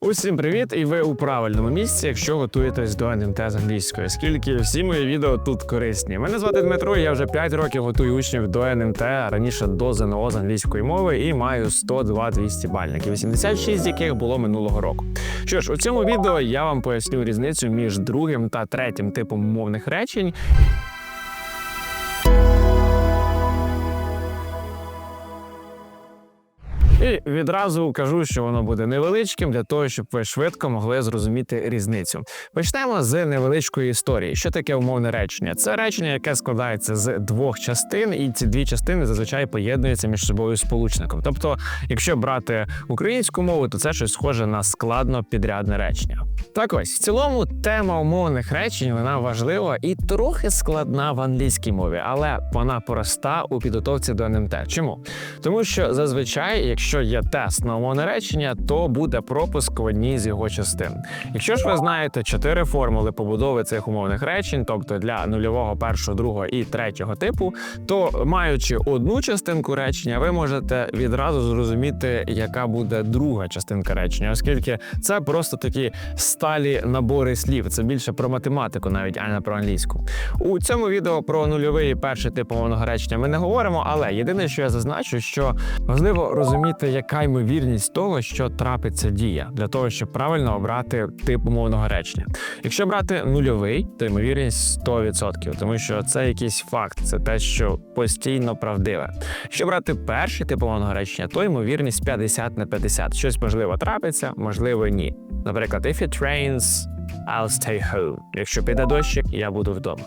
Усім привіт! І ви у правильному місці, якщо готуєтесь до НМТ з англійської, оскільки всі мої відео тут корисні. Мене звати Дмитро, я вже 5 років готую учнів до НМТ, раніше до ЗНО з англійської мови, і маю 102-200 бальників, 86 з яких було минулого року. Що ж, у цьому відео я вам поясню різницю між другим та третім типом мовних речень. І відразу кажу, що воно буде невеличким для того, щоб ви швидко могли зрозуміти різницю. Почнемо з невеличкої історії. Що таке умовне речення? Це речення, яке складається з двох частин, і ці дві частини зазвичай поєднуються між собою сполучником. Тобто, якщо брати українську мову, то це щось схоже на складно підрядне речення. Так ось в цілому тема умовних речень вона важлива і трохи складна в англійській мові, але вона проста у підготовці до НМТ. Чому? Тому що зазвичай, якщо є тест на умовне речення, то буде пропуск в одній з його частин. Якщо ж ви знаєте чотири формули побудови цих умовних речень, тобто для нульового, першого, другого і третього типу, то маючи одну частинку речення, ви можете відразу зрозуміти, яка буде друга частинка речення, оскільки це просто такі сталі набори слів. Це більше про математику, навіть а не про англійську. У цьому відео про нульовий і перший тип мовного речення ми не говоримо, але єдине, що я зазначу, що важливо розуміти, яка ймовірність того, що трапиться дія, для того, щоб правильно обрати тип умовного речення. Якщо брати нульовий, то ймовірність 100%, тому що це якийсь факт, це те, що постійно правдиве. Якщо брати перший тип умовного речення, то ймовірність 50 на 50. Щось можливо трапиться, можливо, ні. Наприклад, if it rains, I'll stay home. Якщо піде дощик, я буду вдома.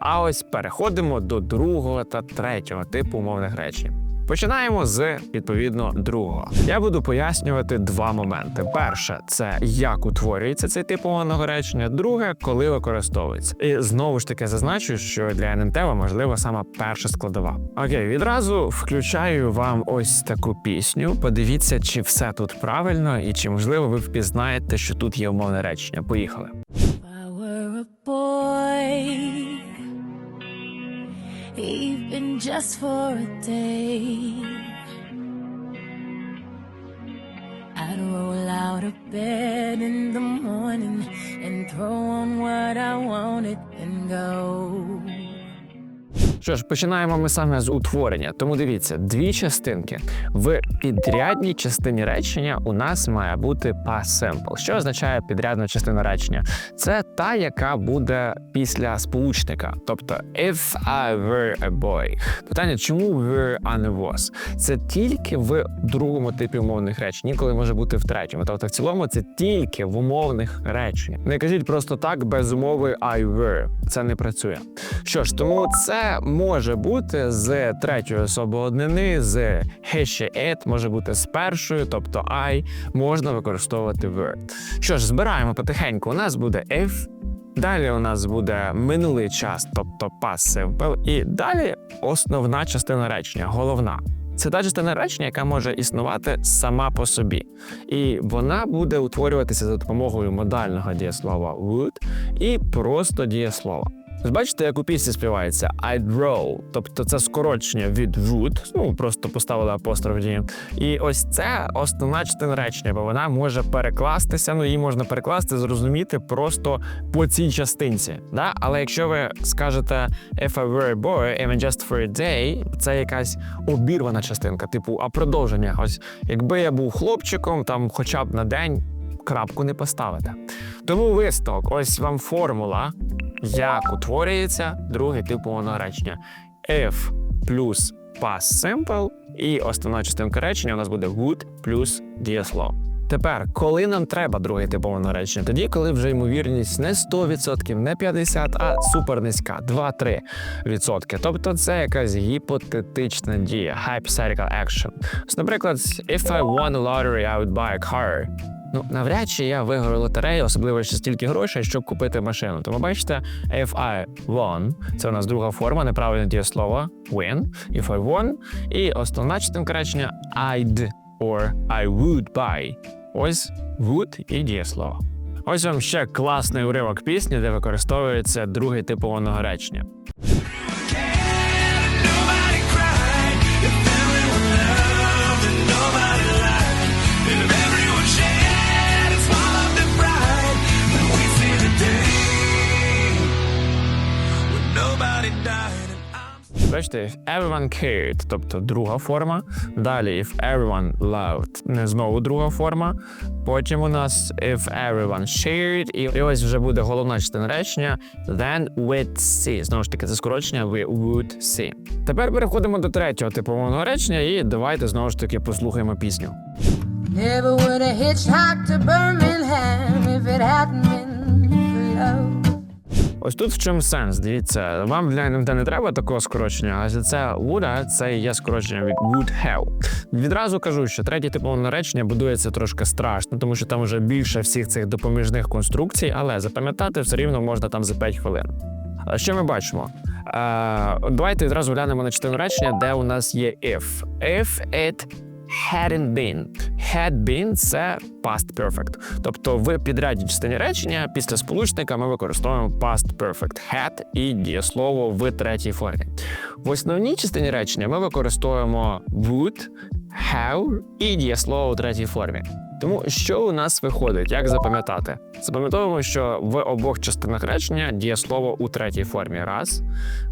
А ось переходимо до другого та третього типу умовних речень. Починаємо з відповідно другого. Я буду пояснювати два моменти: перше це як утворюється цей тип умовного речення. Друге, коли використовується. І знову ж таки зазначу, що для НМТ можлива сама перша складова. Окей, відразу включаю вам ось таку пісню. Подивіться, чи все тут правильно, і чи можливо ви впізнаєте, що тут є умовне речення. Поїхали. I were a boy, even just for a day, I'd roll out of bed in the morning and throw on what I wanted and go. Що ж, починаємо ми саме з утворення. Тому дивіться, дві частинки. В підрядній частині речення у нас має бути past simple. Що означає підрядна частина речення? Це та, яка буде після сполучника. Тобто, if I were a boy. Питання, чому were, а не was? Це тільки в другому типі умовних речень, ніколи може бути в третьому. Тобто, в цілому це тільки в умовних реченнях. Не кажіть просто так без умови I were. Це не працює. Що ж, тому це може бути з третьої особи однини, з she, it, може бути з першою, тобто I, можна використовувати were. Що ж, збираємо потихеньку. У нас буде if, далі у нас буде минулий час, тобто simple, і далі основна частина речення, головна. Це та частина речення, яка може існувати сама по собі, і вона буде утворюватися за допомогою модального дієслова would і просто дієслова. Бачите, як у пісні співається I'd roll, тобто це скорочення від would, ну просто поставили апостроф дії. І ось це основна частина речення, бо вона може перекластися. Ну її можна перекласти, зрозуміти просто по цій частинці. Да? Але якщо ви скажете if I were a boy, even just for a day, це якась обірвана частинка, типу, а продовження. Ось якби я був хлопчиком, там хоча б на день крапку не поставите. Тому висновок, ось вам формула, як утворюється другий тип умовного речення. If плюс past simple, і основна частинка речення у нас буде would плюс дієслово. Тепер, коли нам треба другий тип умовного речення? Тоді, коли вже ймовірність не 100%, не 50%, а супер низька, 2-3%. Тобто це якась гіпотетична дія, hypothetical action. Наприклад, if I won a lottery, I would buy a car. Ну, навряд чи я виграю лотерею, особливо ще стільки грошей, щоб купити машину. Тому бачите, if I won, це у нас друга форма, неправильне дієслово win, if I won. І основна частинка речення I'd or I would buy. Ось would і дієслово. Ось вам ще класний уривок пісні, де використовується другий тип речення. Бачите, if everyone cared, тобто друга форма. Далі if everyone loved, не знову друга форма. Потім у нас if everyone shared, і, ось вже буде головна частина речення. Then we'd see. Знову ж таки, це скорочення we would see. Тепер переходимо до третього типового речення, і давайте знову ж таки послухаємо пісню. Never would have hitchhiked to Birmingham if it hadn't been for love. Ось тут в чому сенс. Дивіться, вам для НМТ не треба такого скорочення, а це would, це є скорочення від would have. Відразу кажу, що третє типове речення будується трошки страшно, тому що там вже більше всіх цих допоміжних конструкцій, але запам'ятати все рівно можна там за 5 хвилин. А Що ми бачимо? Давайте відразу глянемо на частину речення, де у нас є if. If it hadn't been. Had been – це past perfect. Тобто в підрядній частині речення після сполучника ми використовуємо past perfect. Had і дієслово в третій формі. В основній частині речення ми використовуємо would, have і дієслово у третій формі. Тому що у нас виходить, як запам'ятати? Запам'ятовуємо, що в обох частинах речення дієслово у третій формі. Раз.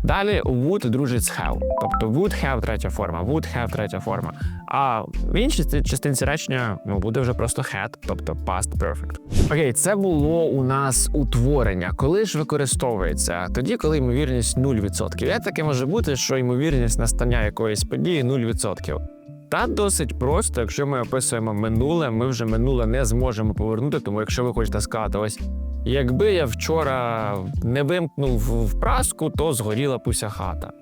Далі would дружить з have. Тобто would have третя форма, would have третя форма. А в іншій частинці речення ну, буде вже просто had, тобто past perfect. Окей, це було у нас утворення. Коли ж використовується? Тоді, коли ймовірність 0%. Як таке може бути, що ймовірність настання якоїсь події 0%. Та досить просто, якщо ми описуємо минуле, ми вже минуле не зможемо повернути. Тому якщо ви хочете сказати, ось якби я вчора не вимкнув в праску, то згоріла пуся хата.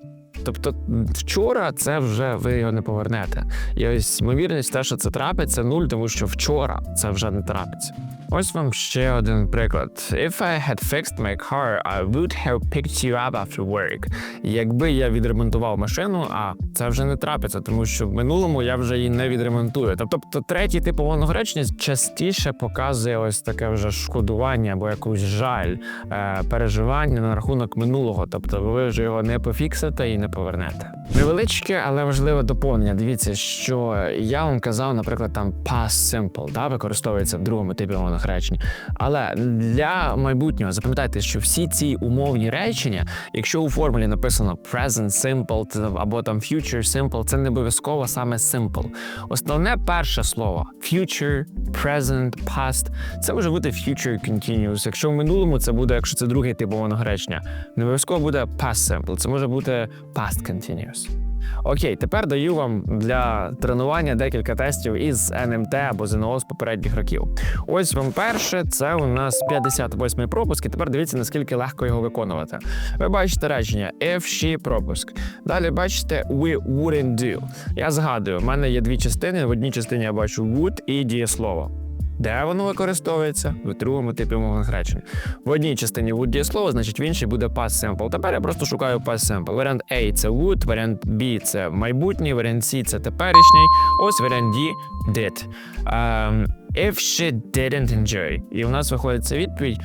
Тобто вчора це вже ви його не повернете. І ось ймовірність те, що це трапиться, нуль, тому що вчора це вже не трапиться. Ось вам ще один приклад. If I had fixed my car, I would have picked you up after work. Якби я відремонтував машину, а це вже не трапиться, тому що в минулому я вже її не відремонтую. Тобто, третій тип повного речення частіше показує ось таке вже шкодування або якусь жаль, е, переживання на рахунок минулого. Тобто, ви вже його не пофіксите і не повернете. Невеличке, але важливе доповнення. Дивіться, що я вам казав, наприклад, там past simple, да, використовується в другому типі мовних речень. Але для майбутнього запам'ятайте, що всі ці умовні речення, якщо у формулі написано present simple або там future simple, це не обов'язково саме simple. Основне перше слово future, present, past це може бути future continuous. Якщо в минулому це буде, якщо це другий тип мовного речення, не обов'язково буде past simple, це може бути past continuous. Окей, тепер даю вам для тренування декілька тестів із НМТ або ЗНО з попередніх років. Ось вам перше, це у нас 58-й пропуск, і тепер дивіться, наскільки легко його виконувати. Ви бачите речення if she пропуск. Далі бачите we wouldn't do. Я згадую, в мене є дві частини. В одній частині я бачу would і дієслово. Де воно використовується? В другому типі мовних речень. В одній частині would дієслово, значить в іншій буде past simple. Тепер я просто шукаю past simple. Варіант A це would, варіант B це майбутній, варіант C це теперішній. Ось варіант D did. Um, if she didn't enjoy. І у нас виходить ця відповідь.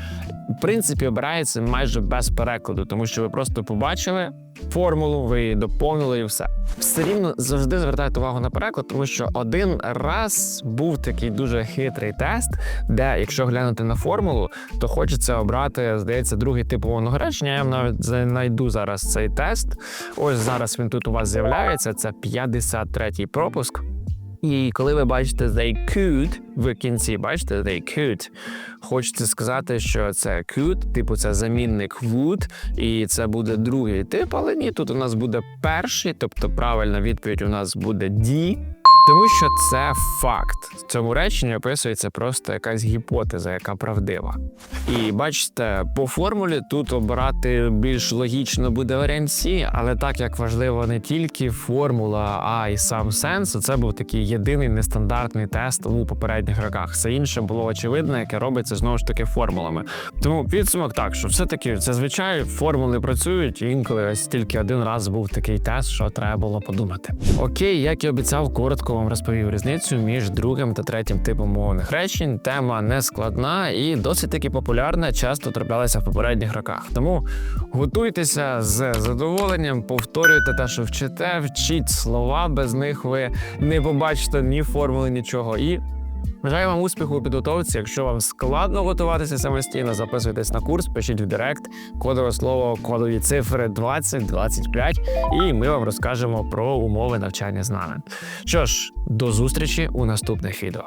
В принципі, обирається майже без перекладу, тому що ви просто побачили формулу, ви її доповнили і все. Все рівно завжди звертайте увагу на переклад, тому що один раз був такий дуже хитрий тест, де, якщо глянути на формулу, то хочеться обрати, здається, другий тип мовного речення. Я навіть знайду зараз цей тест. Ось зараз він тут у вас з'являється. Це 53-й пропуск. І коли ви бачите they could в кінці, бачите they could, хочеться сказати, що це could, типу це замінник would, і це буде другий тип, але ні, тут у нас буде перший, тобто правильна відповідь у нас буде D. Тому що це факт. В цьому реченні описується просто якась гіпотеза, яка правдива. І бачите, по формулі тут обирати більш логічно буде варіант C, але так як важливо не тільки формула, а й сам сенс, це був такий єдиний нестандартний тест у попередніх роках. Все інше було очевидне, яке робиться знову ж таки формулами. Тому підсумок так, що все-таки зазвичай формули працюють, і інколи ось тільки один раз був такий тест, що треба було подумати. Окей, як і обіцяв, коротко вам розповів різницю між другим та третім типом мовних речень. Тема не складна і досить таки популярна, часто траплялася в попередніх роках. Тому готуйтеся з задоволенням, повторюйте те, що вчите, вчіть слова, без них ви не побачите ні формули, нічого. І Бажаю вам успіху у підготовці. Якщо вам складно готуватися самостійно, записуйтесь на курс, пишіть в Директ, кодове слово, кодові цифри 2025, і ми вам розкажемо про умови навчання з нами. Що ж, до зустрічі у наступних відео.